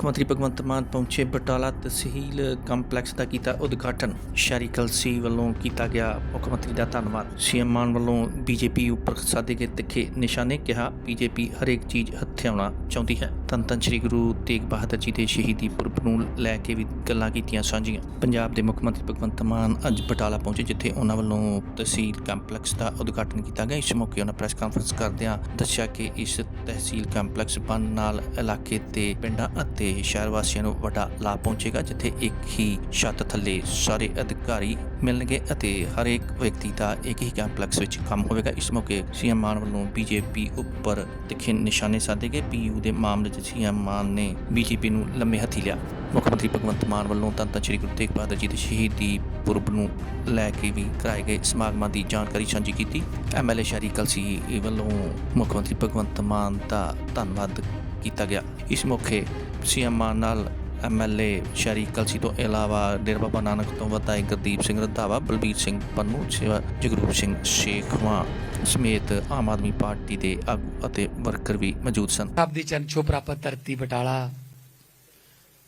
ਮੁੱਖ ਮੰਤਰੀ ਭਗਵੰਤ ਮਾਨ ਪਹੁੰਚੇ ਬਟਾਲਾ ਤਹਿਸੀਲ ਕੰਪਲੈਕਸ ਦਾ ਕੀਤਾ ਉਦਘਾਟਨ। ਸ਼ਹਿਰੀ ਕਲਸੀ ਵੱਲੋਂ ਕੀਤਾ ਗਿਆ ਮੁੱਖ ਮੰਤਰੀ ਦਾ ਧੰਨਵਾਦ। ਸੀਐਮ ਮਾਨ ਵੱਲੋਂ ਬੀਜੇਪੀ ਉੱਪਰ ਸਾਧੇ ਗਏ ਤਿੱਖੇ ਨਿਸ਼ਾਨੇ ਕਿਹਾ, ਬੀਜੇਪੀ ਹਰੇਕ ਚੀਜ਼ ਹਥਿਆਉਣਾ ਚਾਹੁੰਦੀ ਹੈ। ਧੰਨ ਧੰਨ ਸ੍ਰੀ ਗੁਰੂ ਤੇਗ ਬਹਾਦਰ ਜੀ ਦੇ ਸ਼ਹੀਦੀ ਪੁਰਬ ਨੂੰ ਲੈ ਕੇ ਵੀ ਗੱਲਾਂ ਕੀਤੀਆਂ ਸਾਂਝੀਆਂ। ਪੰਜਾਬ ਦੇ ਮੁੱਖ ਮੰਤਰੀ ਭਗਵੰਤ ਮਾਨ ਅੱਜ ਬਟਾਲਾ ਪਹੁੰਚੇ, ਜਿੱਥੇ ਉਹਨਾਂ ਵੱਲੋਂ ਤਹਿਸੀਲ ਕੰਪਲੈਕਸ ਦਾ ਉਦਘਾਟਨ ਕੀਤਾ ਗਿਆ। ਇਸ ਮੌਕੇ ਉਹਨਾਂ ਪ੍ਰੈਸ ਕਾਨਫਰੰਸ ਕਰਦਿਆਂ ਦੱਸਿਆ ਕਿ ਇਸ ਤਹਿਸੀਲ ਕੰਪਲੈਕਸ ਬਣਨ ਨਾਲ ਇਲਾਕੇ ਤੇ ਪਿੰਡਾਂ ਅਤੇ ਸ਼ਹਿਰ ਵਾਸੀਆਂ ਨੂੰ ਵੱਡਾ ਲਾਭ ਪਹੁੰਚੇਗਾ, ਜਿੱਥੇ ਇੱਕ ਹੀ ਛੱਤ ਥੱਲੇ ਸਾਰੇ ਅਧਿਕਾਰੀ ਮਿਲਣਗੇ ਅਤੇ ਹਰੇਕ ਵਿਅਕਤੀ ਦਾ ਇੱਕ ਹੀ ਕੰਪਲੈਕਸ ਵਿੱਚ ਕੰਮ ਹੋਵੇਗਾ। ਇਸ ਮੌਕੇ ਸੀਐਮ ਮਾਨ ਵੱਲੋਂ ਬੀਜੇਪੀ ਉੱਪਰ ਤਿੱਖੇ ਨਿਸ਼ਾਨੇ ਸਾਧੇ ਗਏ। ਪੀਯੂ ਦੇ ਮਾਮਲੇ 'ਚ ਸੀਐਮ ਮਾਨ ਨੇ ਬੀਜੇਪੀ ਨੂੰ ਲੰਮੇ ਹੱਥੀ ਲਿਆ। ਮੁੱਖ ਮੰਤਰੀ ਭਗਵੰਤ ਮਾਨ ਵੱਲੋਂ ਧੰਨ ਧੰਨ ਸ੍ਰੀ ਗੁਰੂ ਤੇਗ ਬਹਾਦਰ ਜੀ ਦੇ ਸ਼ਹੀਦੀ ਪੁਰਬ ਨੂੰ ਲੈ ਕੇ ਵੀ ਕਰਾਏ ਗਏ ਸਮਾਗਮਾਂ ਦੀ ਜਾਣਕਾਰੀ ਸਾਂਝੀ ਕੀਤੀ। ਐਮਐਲਏ ਸ਼ਹਿਰੀ ਕਲਸੀ ਵੱਲੋਂ ਮੁੱਖ ਮੰਤਰੀ ਭਗਵੰਤ ਮਾਨ ਦਾ ਧੰਨਵਾਦ ਕੀਤਾ ਗਿਆ। ਇਸ ਮੌਕੇ ਸੀਐਮ ਮਾਨ ਨਾਲ ਐਮਐਲਏ ਸ਼ਹਿਰੀ ਕਲਸੀ ਤੋਂ ਇਲਾਵਾ ਡੇਰਾ ਬਾਬਾ ਨਾਨਕ ਤੋਂ ਵਧਾਈ ਗੁਰਦੀਪ ਸਿੰਘ ਰੰਧਾਵਾ, ਬਲਬੀਰ ਸਿੰਘ ਪੰਨੂ, ਸੇਵਾ ਜਗਰੂਪ ਸਿੰਘ ਸ਼ੇਖਵਾ ਸਮੇਤ ਆਮ ਆਦਮੀ ਪਾਰਟੀ ਦੇ ਆਗੂ ਅਤੇ ਵਰਕਰ ਵੀ ਮੌਜੂਦ ਸਨ। ਆਪ ਦੀ ਚਰਨ ਛੋ ਪ੍ਰਾਪਤ ਧਰਤੀ ਬਟਾਲਾ,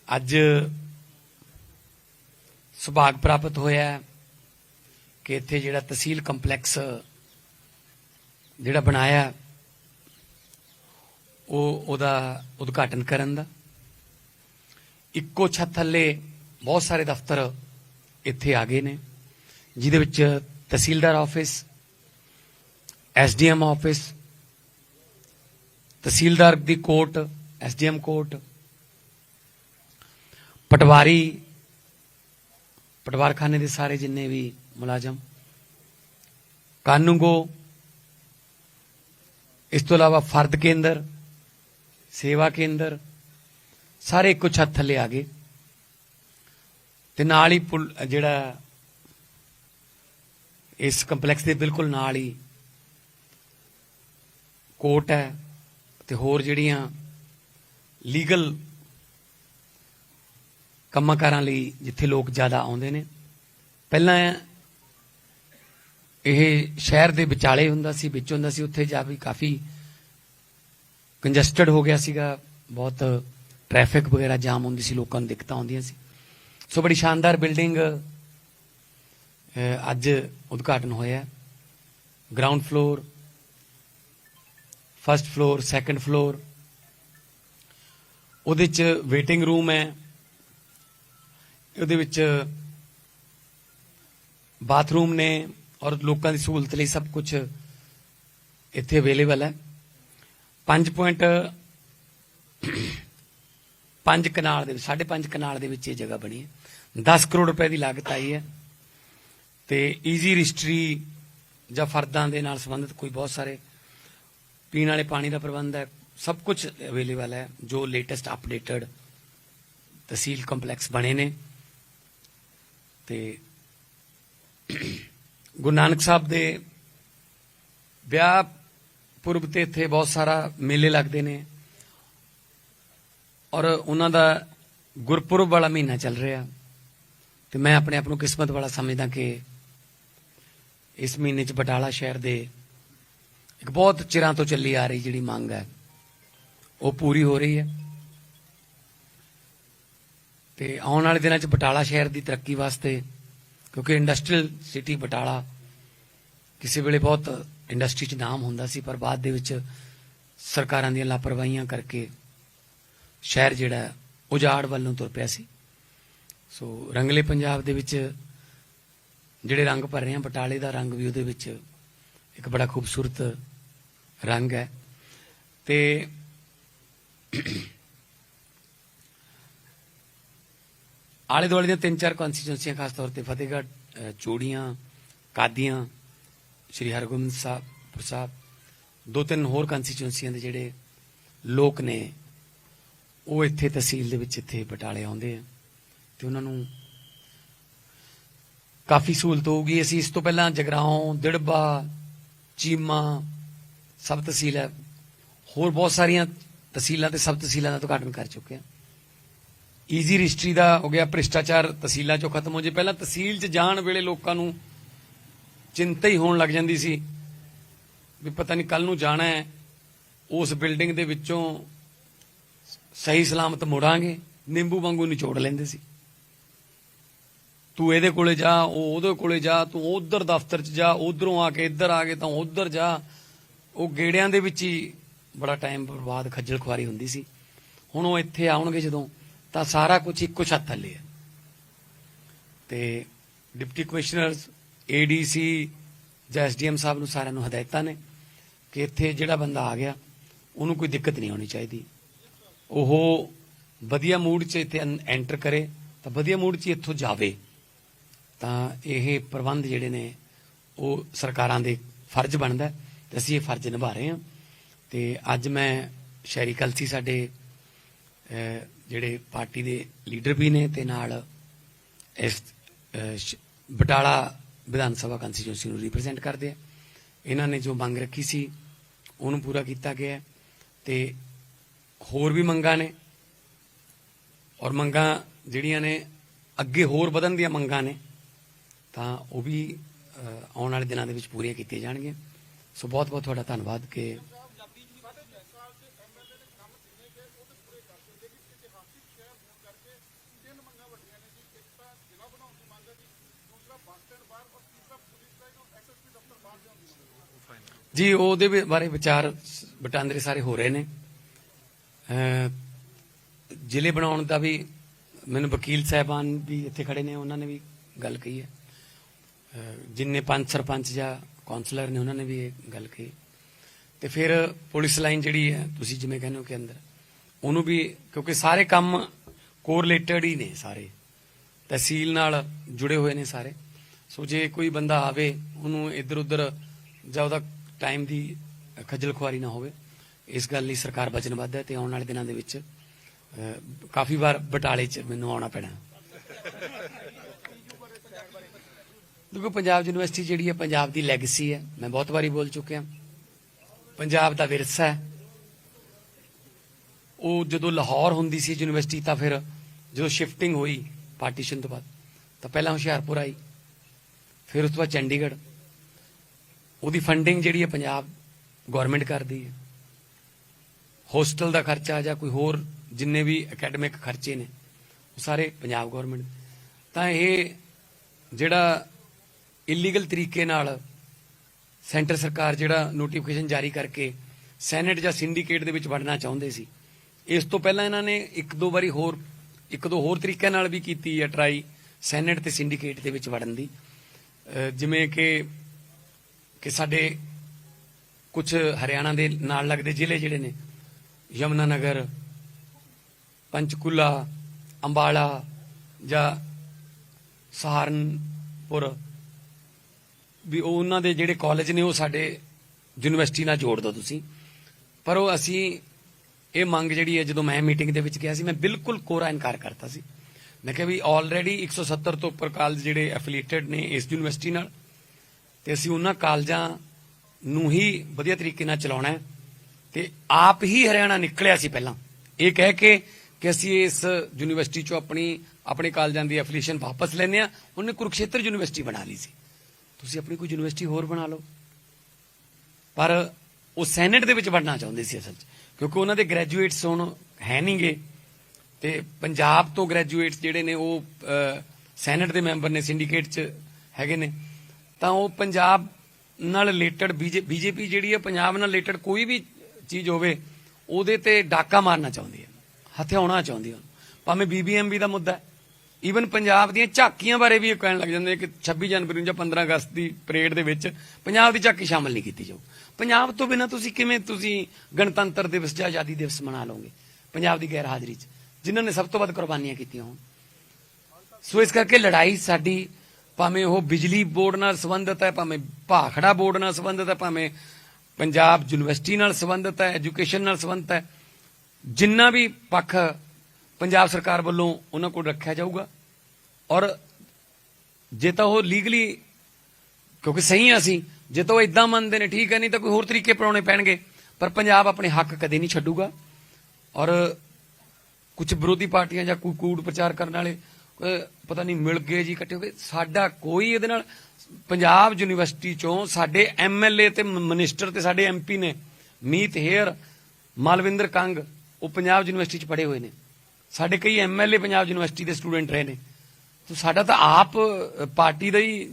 ਅੱਜ ਸੁਭਾਗ ਪ੍ਰਾਪਤ ਹੋਇਆ ਕਿ ਇੱਥੇ ਜਿਹੜਾ ਤਹਿਸੀਲ ਕੰਪਲੈਕਸ ਜਿਹੜਾ ਬਣਾਇਆ, ਉਹ ਉਹਦਾ ਉਦਘਾਟਨ ਕਰਨ ਦਾ। ਇੱਕੋ ਛੱਤ ਥੱਲੇ ਬਹੁਤ ਸਾਰੇ ਦਫ਼ਤਰ ਇੱਥੇ ਆ ਗਏ ਨੇ, ਜਿਹਦੇ ਵਿੱਚ ਤਹਿਸੀਲਦਾਰ ਆਫਿਸ, ਐਸਡੀਐਮ ਆਫਿਸ, ਤਹਿਸੀਲਦਾਰ ਦੀ ਕੋਰਟ, ਐਸਡੀਐਮ ਕੋਰਟ, ਪਟਵਾਰੀ, ਪਟਵਾਰਖਾਨੇ ਦੇ ਸਾਰੇ ਜਿੰਨੇ ਵੀ ਮੁਲਾਜ਼ਮ, ਕਾਨੂੰਗੋ, ਇਸ ਤੋਂ ਇਲਾਵਾ ਫਰਦ ਕੇਂਦਰ, ਸੇਵਾ ਕੇਂਦਰ ਸਾਰੇ ਇੱਕੋ ਹੱਥ ਥੱਲੇ ਆ ਗਏ। ਤੇ ਨਾਲ ਹੀ ਪੁਲ- ਜਿਹੜਾ ਇਸ ਕੰਪਲੈਕਸ ਦੇ ਬਿਲਕੁਲ ਨਾਲ ਹੀ ਕੋਰਟ ਹੈ ਤੇ ਹੋਰ ਜਿਹੜੀਆਂ ਲੀਗਲ ਕੰਮਕਾਰਾਂ ਲਈ ਜਿੱਥੇ ਲੋਕ ਜ਼ਿਆਦਾ ਆਉਂਦੇ ਨੇ। ਪਹਿਲਾਂ ਇਹ ਸ਼ਹਿਰ ਦੇ ਵਿਚਾਲੇ ਹੁੰਦਾ ਸੀ, ਵਿੱਚ ਹੁੰਦਾ ਸੀ, ਉੱਥੇ ਜਾ ਵੀ ਕਾਫੀ ਕੰਜਸਟਡ ਹੋ ਗਿਆ ਸੀਗਾ, ਬਹੁਤ ਟ੍ਰੈਫਿਕ ਵਗੈਰਾ ਜਾਮ ਹੁੰਦੀ ਸੀ, ਲੋਕਾਂ ਨੂੰ ਦਿੱਕਤਾਂ ਆਉਂਦੀਆਂ ਸੀ। ਸੋ ਬੜੀ ਸ਼ਾਨਦਾਰ ਬਿਲਡਿੰਗ ਅੱਜ ਉਦਘਾਟਨ ਹੋਇਆ। Ground floor first floor second floor ਉਹਦੇ ਚ ਵੇਟਿੰਗ ਰੂਮ ਹੈ। ਉਹਦੇ ਵਿੱਚ ਬਾਥਰੂਮ ਨੇ ਔਰ ਲੋਕਾਂ ਦੀ ਸਹੂਲਤ ਲਈ ਸਭ ਕੁਝ ਇੱਥੇ ਅਵੇਲੇਬਲ ਹੈ। 5.5 ਕਨਾਲ ਦੇ 5.5 ਕਨਾਲ ਦੇ ਵਿੱਚ ਇਹ ਜਗ੍ਹਾ ਬਣੀ ਹੈ। 10 ਕਰੋੜ ਰੁਪਏ ਦੀ ਲਾਗਤ ਆਈ ਹੈ ਤੇ ਈਜ਼ੀ ਰਜਿਸਟਰੀ ਜਾਂ ਫਰਦਾਂ ਦੇ ਨਾਲ ਸੰਬੰਧਿਤ ਕੋਈ ਬਹੁਤ ਸਾਰੇ ਪੀਣ ਵਾਲੇ ਪਾਣੀ ਦਾ ਪ੍ਰਬੰਧ ਹੈ, ਸਭ ਕੁਝ ਅਵੇਲੇਬਲ ਹੈ, ਜੋ ਲੇਟੈਸਟ ਅਪਡੇਟਡ ਤਹਿਸੀਲ ਕੰਪਲੈਕਸ ਬਣੇ ਨੇ। ਤੇ ਗੁਰੂ ਨਾਨਕ ਸਾਹਿਬ ਦੇ ਵਿਆਹ ਪੁਰਬ ਤੇ ਇੱਥੇ ਬਹੁਤ ਸਾਰਾ ਮੇਲੇ ਲੱਗਦੇ ਨੇ। ਔਰ ਉਹਨਾਂ ਦਾ ਗੁਰਪੁਰਬ ਵਾਲਾ ਮਹੀਨਾ ਚੱਲ ਰਿਹਾ। ਤੇ ਮੈਂ ਆਪਣੇ ਆਪ ਨੂੰ ਕਿਸਮਤ ਵਾਲਾ ਸਮਝਦਾ ਕਿ ਇਸ ਮਹੀਨੇ 'ਚ ਬਟਾਲਾ ਸ਼ਹਿਰ ਦੇ ਇੱਕ ਬਹੁਤ ਚਿਰਾਂ ਤੋਂ ਚੱਲੀ ਆ ਰਹੀ ਜਿਹੜੀ ਮੰਗ ਹੈ, ਉਹ ਪੂਰੀ ਹੋ ਰਹੀ ਹੈ। ਤੇ ਆਉਣ ਵਾਲੇ ਦਿਨਾਂ 'ਚ ਬਟਾਲਾ ਸ਼ਹਿਰ ਦੀ ਤਰੱਕੀ ਵਾਸਤੇ, ਕਿਉਂਕਿ ਇੰਡਸਟਰੀਅਲ ਸਿਟੀ ਬਟਾਲਾ ਕਿਸੇ ਵੇਲੇ ਬਹੁਤ ਇੰਡਸਟਰੀ 'ਚ ਨਾਮ ਹੁੰਦਾ ਸੀ, ਪਰ ਬਾਅਦ ਦੇ ਵਿੱਚ ਸਰਕਾਰਾਂ ਦੀਆਂ ਲਾਪਰਵਾਹੀਆਂ ਕਰਕੇ ਸ਼ਹਿਰ ਜਿਹੜਾ ਉਜਾੜ ਵੱਲ ਨੂੰ ਤੁਰ ਪਿਆ ਸੀ। ਸੋ ਰੰਗਲੇ ਪੰਜਾਬ ਦੇ ਵਿੱਚ ਜਿਹੜੇ ਰੰਗ ਭਰ ਰਹੇ ਆ ਬਟਾਲੇ ਦਾ ਰੰਗ ਵੀ ਉਹਦੇ ਵਿੱਚ ਇੱਕ ਬੜਾ ਖੂਬਸੂਰਤ ਰੰਗ ਹੈ। ਤੇ ਆਲੇ ਦੁਆਲੇ ਦੀਆਂ ਤਿੰਨ ਚਾਰ ਕਨਸਟੀਚੁਐਂਸੀਆਂ ਖਾਸ ਤੌਰ ਤੇ ਫਤਿਹਗੜ੍ਹ ਅਹ, ਚੂੜੀਆਂ ਕਾਦੀਆਂ ਸ਼੍ਰੀ ਹਰਗੋਬਿੰਦ ਸਾਹਿਬ ਸਾਹਿਬ ਦੋ ਤਿੰਨ ਹੋਰ ਕਨਸਟੀਚੁਐਂਸੀਆਂ ਦੇ ਜਿਹੜੇ ਲੋਕ ਨੇ ਉਹ ਇੱਥੇ ਤਹਿਸੀਲ ਦੇ ਵਿੱਚ ਇੱਥੇ ਬਟਾਲੇ ਆਉਂਦੇ ਆ ਤੇ ਉਹਨਾਂ ਨੂੰ ਕਾਫੀ ਸਹੂਲਤ ਹੋਊਗੀ। ਅਸੀਂ ਇਸ ਤੋਂ ਪਹਿਲਾਂ ਜਗਰਾਉਂ, ਦਿੜਬਾ, ਚੀਮਾ ਸਭ ਤਹਿਸੀਲ ਹੈ। ਹੋਰ ਬਹੁਤ ਸਾਰੀਆਂ ਤਹਿਸੀਲਾਂ ਤੇ ਸਭ ਤਹਿਸੀਲਾਂ ਦਾ ਉਦਘਾਟਨ ਕਰ ਚੁੱਕੇ ਹਾਂ। ਈਜ਼ੀ ਰਜਿਸਟਰੀ ਦਾ ਹੋ ਗਿਆ ਭ੍ਰਿਸ਼ਟਾਚਾਰ, ਤਹਿਸੀਲਾਂ ਚੋਂ ਖਤਮ ਹੋ ਜੇ। ਪਹਿਲਾਂ ਤਹਿਸੀਲ 'ਚ ਜਾਣ ਵੇਲੇ ਲੋਕਾਂ ਨੂੰ ਚਿੰਤਾ ਹੀ ਹੋਣ ਲੱਗ ਜਾਂਦੀ ਸੀ ਵੀ ਪਤਾ ਨਹੀਂ ਕੱਲ ਨੂੰ ਜਾਣਾ ਹੈ। ਉਸ ਬਿਲਡਿੰਗ ਦੇ ਵਿੱਚੋਂ ਸਹੀ ਸਲਾਮਤ ਮੁੜਾਂਗੇ, ਨਿੰਬੂ ਵਾਂਗੂ ਨਿਚੋੜ ਲੈਂਦੇ ਸੀ। ਤੂੰ ਇਹਦੇ ਕੋਲੇ ਜਾ, ਉਹ ਉਹਦੇ ਕੋਲੇ ਜਾ, ਤੂੰ ਉਧਰ ਦਫ਼ਤਰ 'ਚ ਜਾ, ਉਧਰੋਂ ਆ ਕੇ ਇੱਧਰ ਆ ਕੇ ਤਾਂ ਉਧਰ ਜਾ। ਉਹ ਗੇੜਿਆਂ ਦੇ ਵਿੱਚ ਹੀ ਬੜਾ ਟਾਈਮ ਬਰਬਾਦ, ਖੱਜਲ ਖੁਆਰੀ ਹੁੰਦੀ ਸੀ। ਹੁਣ ਉਹ ਇੱਥੇ ਆਉਣਗੇ ਜਦੋਂ, ਤਾਂ ਸਾਰਾ ਕੁਝ ਇੱਕੋ ਛੱਤ ਥੱਲੇ ਹੈ ਤੇ ਡਿਪਟੀ ਕਮਿਸ਼ਨਰਸ ਏਡੀਸੀ ਜਾਂ ਐਸਡੀਐਮ ਸਾਹਿਬ ਨੂੰ ਸਾਰਿਆਂ ਨੂੰ ਹਦਾਇਤਾਂ ਨੇ ਕਿ ਇੱਥੇ ਜਿਹੜਾ ਬੰਦਾ ਆ ਗਿਆ, ਉਹਨੂੰ ਕੋਈ ਦਿੱਕਤ ਨਹੀਂ ਹੋਣੀ ਚਾਹੀਦੀ। ਉਹ ਵਧੀਆ ਮੂਡ 'ਚ ਇੱਥੇ ਐਂਟਰ ਕਰੇ, ਤਾਂ ਵਧੀਆ ਮੂਡ 'ਚ ਇੱਥੋਂ ਜਾਵੇ। ਤਾਂ ਇਹ ਪ੍ਰਬੰਧ ਜਿਹੜੇ ਨੇ, ਉਹ ਸਰਕਾਰਾਂ ਦੇ ਫਰਜ਼ ਬਣਦਾ ਹੈ ਤੇ ਅਸੀਂ ਇਹ ਫਰਜ਼ ਨਿਭਾ ਰਹੇ ਹਾਂ। ਤੇ ਅੱਜ ਮੈਂ ਸ਼ਹਿਰੀ ਕਲਸੀ ਸਾਡੇ ਜਿਹੜੇ ਪਾਰਟੀ ਦੇ ਲੀਡਰ ਵੀ ਨੇ ਤੇ ਨਾਲ ਇਸ ਬਟਾਲਾ ਵਿਧਾਨ ਸਭਾ ਕੰਸਟੀਚੁਐਂਸੀ ਨੂੰ ਰਿਪਰੈਜ਼ੈਂਟ ਕਰਦੇ ਆ। ਇਹਨਾਂ ਨੇ ਜੋ ਮੰਗ ਰੱਖੀ ਸੀ, ਉਹਨੂੰ ਪੂਰਾ ਕੀਤਾ ਗਿਆ ਹੈ ਤੇ ਹੋਰ ਵੀ ਮੰਗਾਂ ਨੇ। ਔਰ ਮੰਗਾਂ ਜਿਹੜੀਆਂ ਨੇ, ਅੱਗੇ ਹੋਰ ਵਧਣ ਦੀਆਂ ਮੰਗਾਂ ਨੇ, ਤਾਂ ਉਹ ਵੀ ਆਉਣ ਵਾਲੇ ਦਿਨਾਂ ਦੇ ਵਿੱਚ ਪੂਰੀਆਂ ਕੀਤੀਆਂ ਜਾਣਗੀਆਂ। ਸੋ ਬਹੁਤ ਬਹੁਤ ਤੁਹਾਡਾ ਧੰਨਵਾਦ ਕਿ ਜੀ, ਉਹਦੇ ਬਾਰੇ ਵਿਚਾਰ ਸ- ਵਟਾਂਦਰੇ ਸਾਰੇ ਹੋ ਰਹੇ ਨੇ। ਜ਼ਿਲ੍ਹੇ ਬਣਾਉਣ ਦਾ ਵੀ ਮੈਨੂੰ ਵਕੀਲ ਸਾਹਿਬਾਨ ਵੀ ਇੱਥੇ ਖੜੇ ਨੇ, ਉਹਨਾਂ ਨੇ ਵੀ ਗੱਲ ਕਹੀ ਹੈ। ਜਿੰਨੇ ਪੰਜ ਸਰਪੰਚ ਜਾਂ ਕਾਉਂਸਲਰ ਨੇ, ਉਹਨਾਂ ਨੇ ਵੀ ਇਹ ਗੱਲ ਕਹੀ ਤੇ ਫਿਰ ਪੁਲਿਸ ਲਾਈਨ ਜਿਹੜੀ ਹੈ, ਤੁਸੀਂ ਜਿਵੇਂ ਕਹਿੰਦੇ ਹੋ ਕਿ ਅੰਦਰ, ਉਹਨੂੰ ਵੀ ਕਿਉਂਕਿ ਸਾਰੇ ਕੰਮ ਕੋਰਿਲੇਟਡ ਹੀ ਨੇ ਸਾਰੇ। ਤਹਿਸੀਲ ਨਾਲ ਜੁੜੇ ਹੋਏ ਨੇ ਸਾਰੇ। ਸੋ ਜੇ ਕੋਈ ਬੰਦਾ ਆਵੇ, ਉਹਨੂੰ ਇੱਧਰ ਉੱਧਰ ਜਾਂ ਉਹਦਾ ਟਾਈਮ ਦੀ ਖੱਜਲ ਖੁਆਰੀ ਨਾ ਹੋਵੇ ਇਸ ਗੱਲ ਲਈ ਸਰਕਾਰ ਵਚਨਬੱਧ ਹੈ ਤੇ ਆਉਣ ਵਾਲੇ ਦਿਨਾਂ ਦੇ ਵਿੱਚ ਕਾਫੀ ਵਾਰ ਬਟਾਲੇ 'ਚ ਮੈਨੂੰ ਆਉਣਾ ਪੈਣਾ। ਦੇਖੋ, ਪੰਜਾਬ ਯੂਨੀਵਰਸਿਟੀ ਜਿਹੜੀ ਹੈ, ਪੰਜਾਬ ਦੀ ਲੈਗੇਸੀ ਹੈ। ਮੈਂ ਬਹੁਤ ਵਾਰੀ ਬੋਲ ਚੁੱਕਿਆ। ਪੰਜਾਬ ਦਾ ਵਿਰਸਾ ਹੈ। ਉਹ ਜਦੋਂ ਲਾਹੌਰ ਹੁੰਦੀ ਸੀ ਯੂਨੀਵਰਸਿਟੀ, ਤਾਂ ਫਿਰ ਜਦੋਂ ਸ਼ਿਫਟਿੰਗ ਹੋਈ ਪਾਰਟੀਸ਼ਨ ਤੋਂ ਬਾਅਦ, ਤਾਂ ਪਹਿਲਾਂ ਹੁਸ਼ਿਆਰਪੁਰ ਆਈ, ਫਿਰ ਉਸ ਤੋਂ ਬਾਅਦ ਚੰਡੀਗੜ੍ਹ। ਉਹਦੀ ਫੰਡਿੰਗ ਜਿਹੜੀ ਹੈ, ਪੰਜਾਬ ਗਵਰਨਮੈਂਟ ਕਰਦੀ ਹੈ। ਹੋਸਟਲ ਦਾ ਖਰਚਾ ਜਾਂ ਕੋਈ ਹੋਰ ਜਿੰਨੇ ਵੀ ਅਕੈਡਮਿਕ ਖਰਚੇ ਨੇ, ਉਹ ਸਾਰੇ ਪੰਜਾਬ ਗਵਰਨਮੈਂਟ ਤਾਂ ਇਹ ਜਿਹੜਾ ਇਲੀਗਲ ਤਰੀਕੇ ਨਾਲ ਸੈਂਟਰ ਸਰਕਾਰ ਜਿਹੜਾ ਨੋਟੀਫਿਕੇਸ਼ਨ ਜਾਰੀ ਕਰਕੇ ਸੈਨੇਟ ਜਾਂ ਸਿੰਡੀਕੇਟ ਦੇ ਵਿੱਚ ਵੜਨਾ ਚਾਹੁੰਦੇ ਸੀ, ਇਸ ਤੋਂ ਪਹਿਲਾਂ ਇਹਨਾਂ ਨੇ ਇੱਕ ਦੋ ਵਾਰੀ ਹੋਰ, ਇੱਕ ਦੋ ਹੋਰ ਤਰੀਕਿਆਂ ਨਾਲ ਵੀ ਕੀਤੀ ਹੈ ਟਰਾਈ ਸੈਨੇਟ ਤੇ ਸਿੰਡੀਕੇਟ ਦੇ ਵਿੱਚ ਵੜਨ ਦੀ। ਜਿਵੇਂ ਕਿ ਕਿ ਸਾਡੇ ਕੁਝ ਹਰਿਆਣਾ ਦੇ ਨਾਲ ਲੱਗਦੇ ਜ਼ਿਲ੍ਹੇ ਜਿਹੜੇ ਨੇ ਯਮਨਾ ਨਗਰ, ਪੰਚਕੂਲਾ, ਅੰਬਾਲਾ ਜਾਂ ਸਹਾਰਨਪੁਰ, ਵੀ ਉਹ ਉਹਨਾਂ ਦੇ ਜਿਹੜੇ ਕਾਲਜ ਨੇ ਉਹ ਸਾਡੇ ਯੂਨੀਵਰਸਿਟੀ ਨਾਲ ਜੋੜ ਦਿਓ ਤੁਸੀਂ। ਪਰ ਉਹ ਅਸੀਂ ਇਹ ਮੰਗ ਜਿਹੜੀ ਹੈ, ਜਦੋਂ ਮੈਂ ਮੀਟਿੰਗ ਦੇ ਵਿੱਚ ਗਿਆ ਸੀ, ਮੈਂ ਬਿਲਕੁਲ ਕੋਰਾ ਇਨਕਾਰ ਕਰਤਾ ਸੀ। ਮੈਂ ਕਿਹਾ ਵੀ ਆਲਰੇਡੀ 170 ਤੋਂ ਉੱਪਰ ਕਾਲਜ ਜਿਹੜੇ ਐਫੀਲੀਏਟਡ ਨੇ ਇਸ ਯੂਨੀਵਰਸਿਟੀ ਨਾਲ, ਤੇ ਅਸੀਂ ਉਹਨਾਂ ਕਾਲਜਾਂ ਨੂੰ ਹੀ ਵਧੀਆ ਤਰੀਕੇ ਨਾਲ ਚਲਾਉਣਾ ਹੈ। ਤੇ ਆਪ ਹੀ ਹਰਿਆਣਾ ਨਿਕਲਿਆ ਸੀ ਪਹਿਲਾਂ। ਇਹ ਕਹਿ ਕੇ ਕਿ ਅਸੀਂ ਇਸ ਯੂਨੀਵਰਸਿਟੀ ਚੋਂ ਆਪਣੀ ਆਪਣੇ ਕਾਲਜਾਂ ਦੀ ਐਫੀਲੀਏਸ਼ਨ ਵਾਪਸ ਲੈਨੇ ਆ ਉਹਨੇ ਕੁਰਕਸ਼ੇਤਰ ਯੂਨੀਵਰਸਿਟੀ ਬਣਾ ਲਈ ਸੀ। ਤੁਸੀਂ ਆਪਣੀ ਕੋਈ ਯੂਨੀਵਰਸਿਟੀ ਹੋਰ ਬਣਾ ਲਓ। ਪਰ ਉਹ ਸੈਨੇਟ ਦੇ ਵਿੱਚ ਵੜਨਾ ਚਾਹੁੰਦੇ ਸੀ ਅਸਲ 'ਚ। ਕਿਉਂਕਿ ਉਹਨਾਂ ਦੇ ਗ੍ਰੈਜੂਏਟਸ ਹੁਣ ਹੈ ਨਹੀਂਗੇ। ਤੇ ਪੰਜਾਬ ਤੋਂ ਗ੍ਰੈਜੂਏਟਸ ਜਿਹੜੇ ਨੇ ਉਹ ਅਹ, ਸੈਨੇਟ ਦੇ ਮੈਂਬਰ ਨੇ ਸਿੰਡੀਕੇਟ 'ਚ ਹੈਗੇ ਨੇ। ਤਾਂ ਉਹ ਪੰਜਾਬ ਨਾਲ ਰਿਲੇਟਡ ਬੀਜੇਪੀ ਜਿਹੜੀ ਹੈ ਪੰਜਾਬ ਨਾਲ ਰਿਲੇਟਡ ਕੋਈ ਵੀ ਚੀਜ਼ ਹੋਵੇ, ਉਹਦੇ ਤੇ ਡਾਕਾ ਮਾਰਨਾ ਚਾਹੁੰਦੀ ਹੈ, ਹਥਿਆਉਣਾ ਚਾਹੁੰਦੀ ਹੈ। ਭਾਵੇਂ ਬੀਬੀਐਮਬੀ ਦਾ ਮੁੱਦਾ ਹੈ। ਈਵਨ ਪੰਜਾਬ ਦੀਆਂ ਝਾਕੀਆਂ ਬਾਰੇ ਵੀ ਇਹ ਕਹਿਣ ਲੱਗ ਜਾਂਦੇ ਨੇ ਕਿ 26 ਜਨਵਰੀ ਨੂੰ ਜਾਂ 15 ਅਗਸਤ ਦੀ ਪਰੇਡ ਦੇ ਵਿੱਚ ਪੰਜਾਬ ਦੀ ਝਾਕੀ ਸ਼ਾਮਲ ਨਹੀਂ ਕੀਤੀ ਜਾਊ। ਪੰਜਾਬ ਤੋਂ ਬਿਨਾਂ ਤੁਸੀਂ ਕਿਵੇਂ ਤੁਸੀਂ ਗਣਤੰਤਰ ਦਿਵਸ ਜਾਂ ਆਜ਼ਾਦੀ ਦਿਵਸ ਮਨਾ ਲਓਗੇ? ਪੰਜਾਬ ਦੀ ਗੈਰ ਹਾਜ਼ਰੀ 'ਚ, ਜਿਨ੍ਹਾਂ ਨੇ ਸਭ ਤੋਂ ਵੱਧ ਕੁਰਬਾਨੀਆਂ ਕੀਤੀਆਂ ਹੋਣ। ਸੋ ਇਸ ਕਰਕੇ ਲੜਾਈ ਸਾਡੀ ਭਾਵੇਂ ਉਹ ਬਿਜਲੀ ਬੋਰਡ ਨਾਲ ਸੰਬੰਧਿਤ ਹੈ, ਭਾਵੇਂ ਭਾਖੜਾ ਬੋਰਡ ਨਾਲ ਸੰਬੰਧਿਤ ਹੈ, ਭਾਵੇਂ ਪੰਜਾਬ ਯੂਨੀਵਰਸਿਟੀ ਨਾਲ ਸੰਬੰਧਿਤ ਹੈ, ਐਜੂਕੇਸ਼ਨ ਨਾਲ ਸੰਬੰਧਿਤ ਹੈ, ਜਿੰਨਾ ਵੀ ਪੱਖ ਪੰਜਾਬ ਸਰਕਾਰ ਵੱਲੋਂ ਉਹਨਾਂ ਕੋਲ ਰੱਖਿਆ ਜਾਊਗਾ। ਔਰ ਜੇ ਤਾਂ ਉਹ ਲੀਗਲੀ ਕਿਉਂਕਿ ਸਹੀ ਆ ਅਸੀਂ, ਜੇ ਤਾਂ ਉਹ ਇਦਾਂ ਮੰਨਦੇ ਨੇ, ਠੀਕ ਹੈ, ਨਹੀਂ ਤਾਂ ਕੋਈ ਹੋਰ ਤਰੀਕੇ ਅਪਣਾਉਣੇ ਪੈਣਗੇ, ਪਰ ਪੰਜਾਬ ਆਪਣੇ ਹੱਕ ਕਦੇ ਨਹੀਂ ਛੱਡੂਗਾ। ਔਰ ਕੁਝ ਵਿਰੋਧੀ ਪਾਰਟੀਆਂ ਜਾਂ ਕੋਈ ਕੂੜ ਪ੍ਰਚਾਰ ਕਰਨ ਵਾਲੇ ਪਤਾ ਨਹੀਂ ਮਿਲ ਗਏ ਜੀ ਇਕੱਠੇ ਹੋ ਗਏ ਸਾਡਾ ਕੋਈ ਇਹਦੇ ਨਾਲ, ਪੰਜਾਬ ਯੂਨੀਵਰਸਿਟੀ ਚੋਂ ਸਾਡੇ ਐਮਐਲਏ ਤੇ ਮ- ਮਿਨਿਸਟਰ ਤੇ ਸਾਡੇ ਐਮਪੀ ਨੇ, ਮੀਤ ਹੇਅਰ, ਮਾਲਵਿੰਦਰ ਕੰਗ, ਉਹ ਪੰਜਾਬ ਯੂਨੀਵਰਸਿਟੀ 'ਚ ਪੜ੍ਹੇ ਹੋਏ ਨੇ। ਸਾਡੇ ਕਈ ਐਮਐਲਏ ਪੰਜਾਬ ਯੂਨੀਵਰਸਿਟੀ ਦੇ ਸਟੂਡੈਂਟ ਰਹੇ ਨੇ। ਤੇ ਸਾਡਾ ਤਾਂ ਆਪ ਪਾਰਟੀ ਦਾ ਹੀ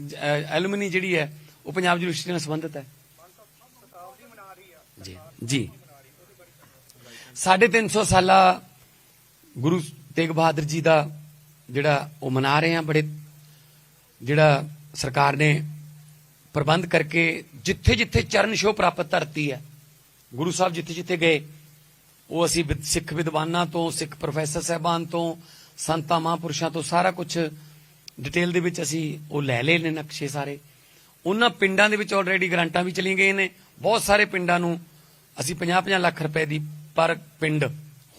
ਐਲੂਮਨੀ ਜਿਹੜੀ ਹੈ, ਉਹ ਪੰਜਾਬ ਯੂਨੀਵਰਸਿਟੀ ਨਾਲ ਸੰਬੰਧਿਤ ਹੈ। ਜੀ ਜੀ। ਸਾਢੇ 300 ਸਾਲਾ ਗੁਰੂ ਤੇਗ ਬਹਾਦਰ ਜੀ ਦਾ ਜਿਹੜਾ ਉਹ ਮਨਾ ਰਹੇ ਆ ਬੜੇ, ਜਿਹੜਾ ਸਰਕਾਰ ਨੇ ਪ੍ਰਬੰਧ ਕਰਕੇ ਜਿੱਥੇ ਜਿੱਥੇ ਚਰਨ ਛੋਹ ਪ੍ਰਾਪਤ ਧਰਤੀ ਹੈ, ਗੁਰੂ ਸਾਹਿਬ ਜਿੱਥੇ ਜਿੱਥੇ ਗਏ, ਉਹ ਅਸੀਂ ਵਿਦ- ਸਿੱਖ ਵਿਦਵਾਨਾਂ ਤੋਂ, ਸਿੱਖ ਪ੍ਰੋਫੈਸਰ ਸਾਹਿਬਾਨ ਤੋਂ, ਸੰਤਾਂ ਮਹਾਂਪੁਰਸ਼ਾਂ ਤੋਂ ਸਾਰਾ ਕੁਝ ਡਿਟੇਲ ਦੇ ਵਿੱਚ ਅਸੀਂ ਉਹ ਲੈ ਲਏ ਨੇ ਨਕਸ਼ੇ ਸਾਰੇ। ਉਹਨਾਂ ਪਿੰਡਾਂ ਦੇ ਵਿੱਚ ਆਲਰੇਡੀ ਗ੍ਰਾਂਟਾਂ ਵੀ ਚਲੀਆਂ ਗਈਆਂ ਨੇ। ਬਹੁਤ ਸਾਰੇ ਪਿੰਡਾਂ ਨੂੰ ਅਸੀਂ 50-50 ਲੱਖ ਰੁਪਏ ਦੀ ਪਰ ਪਿੰਡ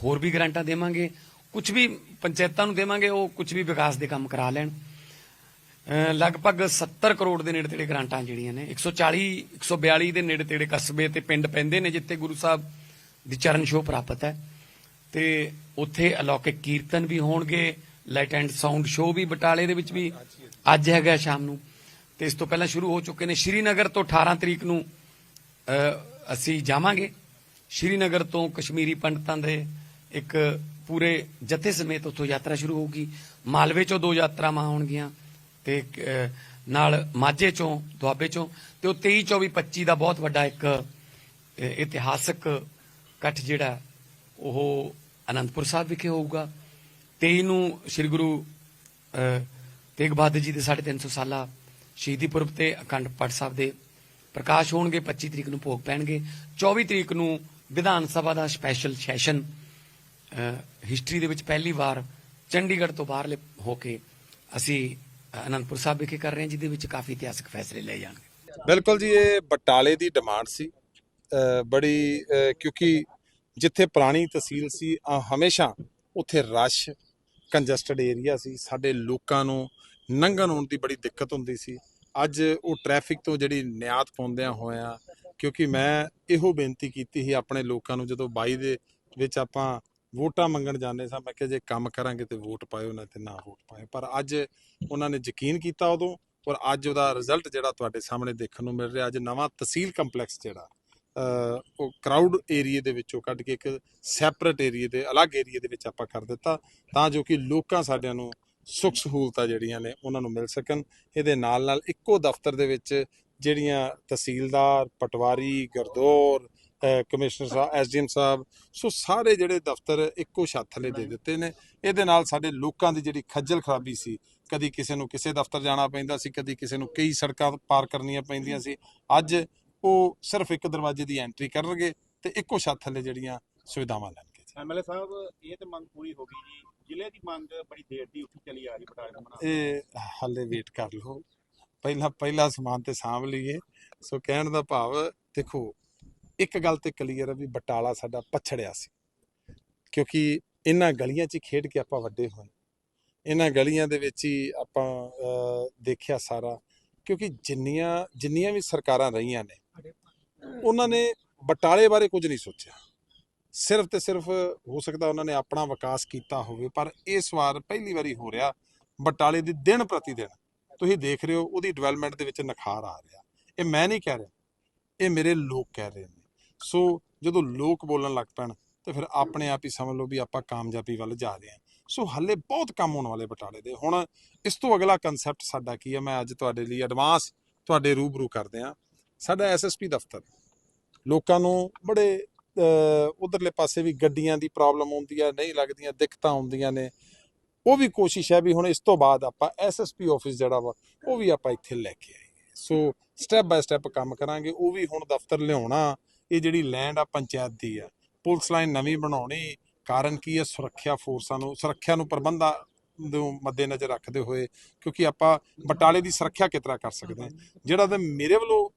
ਹੋਰ ਵੀ ਗ੍ਰਾਂਟਾਂ ਦੇਵਾਂਗੇ। ਕੁਝ ਵੀ ਪੰਚਾਇਤਾਂ ਨੂੰ ਦੇਵਾਂਗੇ, ਉਹ ਕੁਝ ਵੀ ਵਿਕਾਸ ਦੇ ਕੰਮ ਕਰਾ ਲੈਣ। ਲਗਭਗ 70 ਕਰੋੜ ਦੇ ਨੇੜੇ ਤੇੜੇ ਗ੍ਰਾਂਟਾਂ ਜਿਹੜੀਆਂ ਨੇ 140 142 ਦੇ ਨੇੜੇ ਤੇੜੇ ਕਸਬੇ ਤੇ ਪਿੰਡ ਪੈਂਦੇ ਨੇ, ਜਿੱਥੇ ਗੁਰੂ ਸਾਹਿਬ ਦੀ ਚਰਨ ਛੋਹ ਪ੍ਰਾਪਤ ਹੈ। ਤੇ ਉੱਥੇ ਅਲੌਕਿਕ ਕੀਰਤਨ ਵੀ ਹੋਣਗੇ, ਲਾਈਟ ਐਂਡ ਸਾਊਂਡ ਸ਼ੋਅ ਵੀ ਬਟਾਲੇ ਦੇ ਵਿੱਚ ਵੀ ਅੱਜ ਹੈਗਾ ਸ਼ਾਮ ਨੂੰ। ਤੇ ਇਸ ਤੋਂ ਪਹਿਲਾਂ ਸ਼ੁਰੂ ਹੋ ਚੁੱਕੇ ਨੇ। ਸ਼੍ਰੀਨਗਰ ਤੋਂ 18 ਤਰੀਕ ਨੂੰ ਅਸੀਂ ਜਾਵਾਂਗੇ। ਸ਼੍ਰੀਨਗਰ ਤੋਂ ਕਸ਼ਮੀਰੀ ਪੰਡਤਾਂ ਦੇ ਇੱਕ ਪੂਰੇ ਜਥੇ ਸਮੇਤ ਉੱਥੋਂ ਯਾਤਰਾ ਸ਼ੁਰੂ ਹੋਊਗੀ। ਮਾਲਵੇ ਚੋਂ ਦੋ ਯਾਤਰਾਵਾਂ ਹੋਣਗੀਆਂ ਤੇ ਨਾਲ ਮਾਝੇ ਚੋਂ, ਦੁਆਬੇ ਚੋਂ ਤੇ ਉਹ 23 24 25 ਦਾ ਬਹੁਤ ਵੱਡਾ ਇੱਕ ਇਤਿਹਾਸਕ ਇਕੱਠ ਜਿਹੜਾ ਉਹ ਅਨੰਦਪੁਰ ਸਾਹਿਬ ਵਿਖੇ ਹੋਊਗਾ। 23 ਨੂੰ ਸ੍ਰੀ ਗੁਰੂ ਤੇਗ ਬਹਾਦਰ ਜੀ ਦੇ 350 ਸਾਲਾ ਸ਼ਹੀਦੀ ਪੁਰਬ ਤੇ ਅਖੰਡ ਪਾਠ ਸਾਹਿਬ ਦੇ ਪ੍ਰਕਾਸ਼ ਹੋਣਗੇ 25 ਤਰੀਕ ਨੂੰ ਭੋਗ ਪੈਣਗੇ। 24 ਤਰੀਕ ਨੂੰ ਵਿਧਾਨ ਸਭਾ ਦਾ ਸਪੈਸ਼ਲ ਸੈਸ਼ਨ ਹਿਸਟਰੀ ਦੇ ਵਿੱਚ ਪਹਿਲੀ ਵਾਰ ਚੰਡੀਗੜ੍ਹ ਤੋਂ ਬਾਹਰਲੇ ਹੋ ਕੇ ਅਸੀਂ ਅਨੰਦਪੁਰ ਸਾਹਿਬ ਵਿਖੇ ਕਰ ਰਹੇ ਹਾਂ, ਜਿਹਦੇ ਵਿੱਚ ਕਾਫੀ ਇਤਿਹਾਸਕ ਫੈਸਲੇ ਲਏ ਜਾਣਗੇ। ਬਿਲਕੁਲ ਜੀ, ਇਹ ਬਟਾਲੇ ਦੀ ਡਿਮਾਂਡ ਸੀ। ਬੜੀ ਕਿਉਂਕਿ ਜਿੱਥੇ ਪੁਰਾਣੀ ਤਹਿਸੀਲ ਸੀ ਹਮੇਸ਼ਾ ਉੱਥੇ ਰਸ਼ ਕੰਜਸਟਡ ਏਰੀਆ ਸੀ। ਸਾਡੇ ਲੋਕਾਂ ਨੂੰ ਲੰਘਣ ਆਉਣ ਦੀ ਬੜੀ ਦਿੱਕਤ ਹੁੰਦੀ ਸੀ। ਅੱਜ ਉਹ ਟ੍ਰੈਫਿਕ ਤੋਂ ਜਿਹੜੀ ਨਿਆਤ ਪਾਉਂਦਿਆਂ ਹੋਇਆਂ, ਕਿਉਂਕਿ ਮੈਂ ਇਹੋ ਬੇਨਤੀ ਕੀਤੀ ਸੀ ਆਪਣੇ ਲੋਕਾਂ ਨੂੰ, ਜਦੋਂ 22 ਦੇ ਵਿੱਚ ਆਪਾਂ ਵੋਟਾਂ ਮੰਗਣ ਜਾਂਦੇ ਸਾਂ। ਮੈਂ ਕਿਹਾ ਜੇ ਕੰਮ ਕਰਾਂਗੇ ਤੇ ਵੋਟ ਪਾਇਓ, ਨਾ ਤੇ ਨਾ ਵੋਟ ਪਾਇਓ। ਪਰ ਅੱਜ ਉਹਨਾਂ ਨੇ ਯਕੀਨ ਕੀਤਾ ਉਦੋਂ ਔਰ ਅੱਜ ਉਹਦਾ ਰਿਜ਼ਲਟ ਜਿਹੜਾ ਤੁਹਾਡੇ ਸਾਹਮਣੇ ਦੇਖਣ ਨੂੰ ਮਿਲ ਰਿਹਾ। ਅੱਜ ਨਵਾਂ ਤਹਿਸੀਲ ਕੰਪਲੈਕਸ ਜਿਹੜਾ ਉਹ ਕਰਾਊਡ ਏਰੀਏ ਦੇ ਵਿੱਚੋਂ ਕੱਢ ਕੇ ਇੱਕ ਸੈਪਰੇਟ ਏਰੀਏ ਦੇ, ਅਲੱਗ ਏਰੀਏ ਦੇ ਵਿੱਚ ਆਪਾਂ ਕਰ ਦਿੱਤਾ ਤਾਂ ਜੋ ਕਿ ਲੋਕਾਂ ਸਾਡਿਆਂ ਨੂੰ ਸੁੱਖ ਸਹੂਲਤਾਂ ਜਿਹੜੀਆਂ ਨੇ ਉਹਨਾਂ ਨੂੰ ਮਿਲ ਸਕਣ। ਇਹਦੇ ਨਾਲ ਨਾਲ ਇੱਕੋ ਦਫ਼ਤਰ ਦੇ ਵਿੱਚ ਜਿਹੜੀਆਂ ਤਹਿਸੀਲਦਾਰ, ਪਟਵਾਰੀ, ਗਰਦੌਰ ਕਮਿਸ਼ਨਰ ਸਾਹਿਬ ਐਸਡੀਐਮ ਸਾਹਿਬ ਸੋ ਸਾਰੇ ਜਿਹੜੇ ਦਫ਼ਤਰ ਇੱਕੋ ਛੱਤ ਥੱਲੇ ਦੇ ਦਿੱਤੇ ਨੇ। ਇਹਦੇ ਨਾਲ ਸਾਡੇ ਲੋਕਾਂ ਦੀ ਜਿਹੜੀ ਖੱਜਲ ਖਰਾਬੀ ਸੀ ਕਦੀ ਕਿਸੇ ਨੂੰ ਕਿਸੇ ਦਫ਼ਤਰ ਜਾਣਾ ਪੈਂਦਾ ਸੀ ਕਦੀ ਕਿਸੇ ਨੂੰ ਕਈ ਸੜਕਾਂ ਪਾਰ ਕਰਨੀਆਂ ਪੈਂਦੀਆਂ ਸੀ ਅੱਜ ਉਹ ਸਿਰਫ ਇੱਕ ਦਰਵਾਜ਼ੇ ਦੀ ਐਂਟਰੀ ਕਰਨਗੇ ਤੇ ਇੱਕੋ ਛੱਤ ਥੱਲੇ ਜਿਹੜੀਆਂ ਸੁਵਿਧਾਵਾਂ ਲੈਣਗੇ। ਐਮਐਲਏ ਸਾਹਿਬ ਇਹ ਤੇ ਮੰਗ ਪੂਰੀ ਹੋ ਗਈ ਜੀ। ਜ਼ਿਲ੍ਹੇ ਦੀ ਮੰਗ ਬੜੀ ਦੇਰ ਦੀ ਉੱਠੀ ਚਲੀ ਆ ਰਹੀ ਬਟਾਲੇ ਦਾ ਬਣਾ ਇਹ ਹਾਲੇ ਵੇਟ ਕਰ ਲਓ। ਪਹਿਲਾਂ ਪਹਿਲਾ ਸਮਾਨ ਤੇ ਸਾਂਭ ਲਈਏ। ਸੋ ਕਹਿਣ ਦਾ ਭਾਵ ਦੇਖੋ ਇੱਕ ਗੱਲ ਤੇ ਕਲੀਅਰ ਹੈ ਵੀ ਬਟਾਲਾ ਸਾਡਾ ਪਛੜਿਆ ਸੀ। ਕਿਉਂਕਿ ਇਹਨਾਂ ਗਲੀਆਂ 'ਚ ਹੀ ਖੇਡ ਕੇ ਆਪਾਂ ਵੱਡੇ ਹੋਏ। ਇਹਨਾਂ ਗਲੀਆਂ ਦੇ ਵਿੱਚ ਹੀ ਆਪਾਂ ਦੇਖਿਆ ਸਾਰਾ। ਕਿਉਂਕਿ ਜਿੰਨੀਆਂ ਜਿੰਨੀਆਂ ਵੀ ਸਰਕਾਰਾਂ ਰਹੀਆਂ ਨੇ, ਉਹਨਾਂ ਨੇ ਬਟਾਲੇ ਬਾਰੇ ਕੁਝ ਨਹੀਂ ਸੋਚਿਆ। ਸਿਰਫ ਤੇ ਸਿਰਫ ਹੋ ਸਕਦਾ ਉਹਨਾਂ ਨੇ ਆਪਣਾ ਵਿਕਾਸ ਕੀਤਾ ਹੋਵੇ, ਪਰ ਇਸ ਵਾਰ ਪਹਿਲੀ ਵਾਰੀ ਹੋ ਰਿਹਾ ਬਟਾਲੇ ਦੀ ਦਿਨ ਪ੍ਰਤੀ ਦਿਨ। ਤੁਸੀਂ ਦੇਖ ਰਹੇ ਹੋ, ਉਹਦੀ ਡਿਵੈਲਪਮੈਂਟ ਦੇ ਵਿੱਚ ਨਿਖਾਰ ਆ ਰਿਹਾ। ਇਹ ਮੈਂ ਨਹੀਂ ਕਹਿ ਰਿਹਾ, ਇਹ ਮੇਰੇ ਲੋਕ ਕਹਿ ਰਹੇ ਨੇ। ਸੋ ਜਦੋਂ ਲੋਕ ਬੋਲਣ ਲੱਗ ਪੈਣ, ਤੇ ਫਿਰ ਆਪਣੇ ਆਪ ਹੀ ਸਮਝ ਲਓ ਵੀ ਆਪਾਂ ਕਾਮਯਾਬੀ ਵੱਲ ਜਾ ਰਹੇ ਹਾਂ। ਸੋ ਹੱਲੇ ਬਹੁਤ ਕੰਮ ਹੋਣ ਵਾਲੇ ਬਟਾਲੇ ਦੇ। ਹੁਣ ਇਸ ਤੋਂ ਅਗਲਾ ਕਨਸੈਪਟ ਸਾਡਾ ਕੀ ਹੈ? ਮੈਂ ਅੱਜ ਤੁਹਾਡੇ ਲਈ ਐਡਵਾਂਸ ਤੁਹਾਡੇ ਰੂਬਰੂ ਕਰਦੇ ਹਾਂ। ਸਾਡਾ ਐਸਐਸਪੀ ਦਫ਼ਤਰ। ਲੋਕਾਂ ਨੂੰ ਬੜੇ ਉਧਰਲੇ ਪਾਸੇ ਵੀ ਗੱਡੀਆਂ ਦੀ ਪ੍ਰੋਬਲਮ ਆਉਂਦੀ ਹੈ, ਨਹੀਂ ਲੱਗਦੀਆਂ, ਦਿੱਕਤਾਂ ਆਉਂਦੀਆਂ ਨੇ। ਉਹ ਵੀ ਕੋਸ਼ਿਸ਼ ਹੈ ਵੀ ਹੁਣ ਇਸ ਤੋਂ ਬਾਅਦ ਆਪਾਂ ਐਸਐਸਪੀ ਆਫਿਸ ਜਿਹੜਾ ਵਾ, ਉਹ ਵੀ ਆਪਾਂ ਇੱਥੇ ਲੈ ਕੇ ਆਈਏ। ਸੋ ਸਟੈਪ ਬਾਏ ਸਟੈਪ ਕੰਮ ਕਰਾਂਗੇ। ਉਹ ਵੀ ਹੁਣ ਦਫ਼ਤਰ ਲਿਆਉਣਾ। ਇਹ ਜਿਹੜੀ ਲੈਂਡ ਆ ਪੰਚਾਇਤ ਦੀ ਆ ਪੁਲਿਸ ਲਾਈਨ ਨਵੀਂ ਬਣਾਉਣੀ ਕਾਰਨ ਕੀ ਹੈ ਸੁਰੱਖਿਆ ਫੋਰਸਾਂ ਨੂੰ ਸੁਰੱਖਿਆ ਨੂੰ ਪ੍ਰਬੰਧਾਂ ਨੂੰ ਮੱਦੇਨਜ਼ਰ ਰੱਖਦੇ ਹੋਏ ਕਿਉਂਕਿ ਆਪਾਂ ਬਟਾਲੇ ਦੀ ਸੁਰੱਖਿਆ ਕਿਸ ਤਰ੍ਹਾਂ ਕਰ ਸਕਦੇ ਹਾਂ? ਜਿਹੜਾ ਤੇ ਮੇਰੇ ਵੱਲੋਂ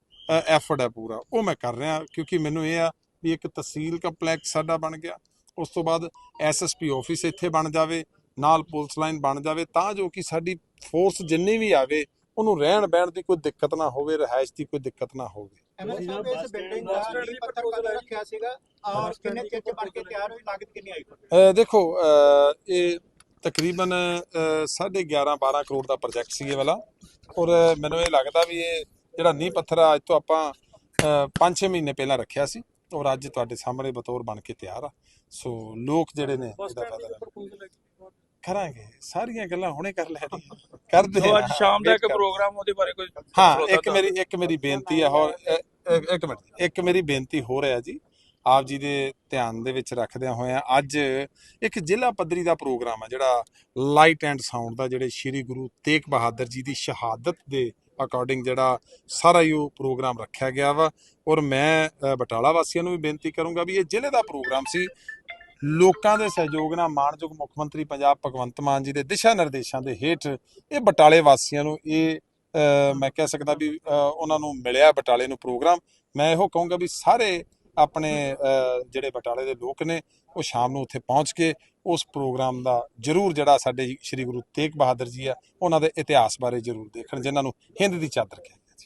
ਐਫਰਟ ਹੈ ਪੂਰਾ ਉਹ ਮੈਂ ਕਰ ਰਿਹਾ ਕਿਉਂਕਿ ਮੈਨੂੰ ਇਹ ਆ ਵੀ ਇੱਕ ਤਹਿਸੀਲ ਕੰਪਲੈਕਸ ਸਾਡਾ ਬਣ ਗਿਆ। ਉਸ ਤੋਂ ਬਾਅਦ ਐਸਐਸਪੀ ਆਫਿਸ ਇੱਥੇ ਬਣ ਜਾਵੇ ਨਾਲ ਪੁਲਿਸ ਲਾਈਨ ਬਣ ਜਾਵੇ ਤਾਂ ਜੋ ਕਿ ਸਾਡੀ ਫੋਰਸ ਜਿੰਨੀ ਵੀ ਆਵੇ ਉਹਨੂੰ ਰਹਿਣ ਬਹਿਣ ਦੀ ਕੋਈ ਦਿੱਕਤ ਨਾ ਹੋਵੇ ਰਿਹਾਇਸ਼ ਦੀ ਕੋਈ ਦਿੱਕਤ ਨਾ ਹੋਵੇ। ਐਮਐਲਏ ਸਾਹਿਬ ਇਸ ਬਿਲਡਿੰਗ ਦਾ ਨੀਂਹ ਪੱਥਰ ਕਦੋਂ ਰੱਖਿਆ ਸੀਗਾ ਔਰ ਕਿੰਨੇ ਚਿਰ ਚ ਬਣ ਕੇ ਤਿਆਰ ਹੋਈ ਲਾਗਤ ਕਿੰਨੀ ਆਈ ਤੁਹਾਡੀ? ਅਹ ਦੇਖੋ ਇਹ ਤਕਰੀਬਨ 11.5 12 ਕਰੋੜ ਦਾ ਪ੍ਰੋਜੈਕਟ ਸੀ ਇਹ ਵਾਲਾ। ਔਰ ਮੈਨੂੰ ਇਹ ਲੱਗਦਾ ਵੀ ਇਹ ਜਿਹੜਾ ਨੀਂਹ ਪੱਥਰ ਆ ਅੱਜ ਤੋਂ ਆਪਾਂ 5-6 ਮਹੀਨੇ ਪਹਿਲਾਂ ਰੱਖਿਆ ਸੀ। ਔਰ ਅੱਜ ਤੁਹਾਡੇ ਸਾਹਮਣੇ ਬਤੌਰ ਬਣ ਕੇ ਤਿਆਰ ਆ। ਸੋ ਲੋਕ ਜਿਹੜੇ ਨੇ ਇਹਦਾ ਫਾਇਦਾ ਲੈਣ। ਕਰਾਂਗੇ। ਸਾਰੀਆਂ ਗੱਲਾਂ ਹੁਣੇ ਕਰ ਲੈਣੀਆਂ ਕਰਦੇ ਆ, ਅੱਜ ਸ਼ਾਮ ਦਾ ਇੱਕ। ਪ੍ਰੋਗਰਾਮ ਉਹਦੇ ਬਾਰੇ ਕੋਈ ਹਾਂ ਇੱਕ ਮੇਰੀ ਇੱਕ ਮੇਰੀ ਬੇਨਤੀ ਹੈ ਹੋਰ ਇੱਕ ਮਿੰਟ। ਇੱਕ ਮੇਰੀ ਬੇਨਤੀ ਹੋ ਰਿਹਾ ਜੀ। ਆਪ ਜੀ ਦੇ ਧਿਆਨ ਦੇ ਵਿੱਚ ਰੱਖਦਿਆਂ ਹੋਇਆਂ ਅੱਜ ਇੱਕ ਜ਼ਿਲ੍ਹਾ ਪੱਧਰੀ ਦਾ ਪ੍ਰੋਗਰਾਮ ਹੈ ਜਿਹੜਾ ਲਾਈਟ ਐਂਡ ਸਾਊਂਡ ਦਾ ਜਿਹੜੇ ਸ੍ਰੀ ਗੁਰੂ ਤੇਗ ਬਹਾਦਰ ਜੀ ਦੀ ਸ਼ਹਾਦਤ ਦੇ ਅਕੋਰਡਿੰਗ ਜਿਹੜਾ ਸਾਰਾ ਹੀ ਉਹ ਪ੍ਰੋਗਰਾਮ ਰੱਖਿਆ ਗਿਆ ਵਾ। ਔਰ ਮੈਂ ਬਟਾਲਾ ਵਾਸੀਆਂ ਨੂੰ ਵੀ ਬੇਨਤੀ ਕਰੂੰਗਾ ਵੀ ਇਹ ਜ਼ਿਲ੍ਹੇ ਦਾ ਪ੍ਰੋਗਰਾਮ ਸੀ। ਲੋਕਾਂ ਦੇ ਸਹਿਯੋਗ ਨਾਲ ਮਾਣਯੋਗ ਮੁੱਖ ਮੰਤਰੀ ਪੰਜਾਬ ਭਗਵੰਤ ਮਾਨ ਜੀ ਦੇ ਦਿਸ਼ਾ ਨਿਰਦੇਸ਼ਾਂ ਦੇ ਹੇਠ ਇਹ ਬਟਾਲੇ ਵਾਸੀਆਂ ਨੂੰ ਇਹ ਮੈਂ ਕਹਿ ਸਕਦਾ ਵੀ ਉਹਨਾਂ ਨੂੰ ਮਿਲਿਆ ਬਟਾਲੇ ਨੂੰ ਪ੍ਰੋਗਰਾਮ। ਮੈਂ ਇਹੋ ਕਹੂੰਗਾ ਵੀ ਸਾਰੇ ਆਪਣੇ ਜਿਹੜੇ ਬਟਾਲੇ ਦੇ ਲੋਕ ਨੇ, ਉਹ ਸ਼ਾਮ ਨੂੰ ਉੱਥੇ ਪਹੁੰਚ ਕੇ ਉਸ ਪ੍ਰੋਗਰਾਮ ਦਾ ਜਰੂਰ ਜਿਹੜਾ ਸਾਡੇ ਸ੍ਰੀ ਗੁਰੂ ਤੇਗ ਬਹਾਦਰ ਜੀ ਆ, ਉਹਨਾਂ ਦੇ ਇਤਿਹਾਸ ਬਾਰੇ ਜਰੂਰ ਦੇਖਣ, ਜਿਨ੍ਹਾਂ ਨੂੰ ਹਿੰਦ ਦੀ ਚਾਦਰ ਕਹਿੰਦੇ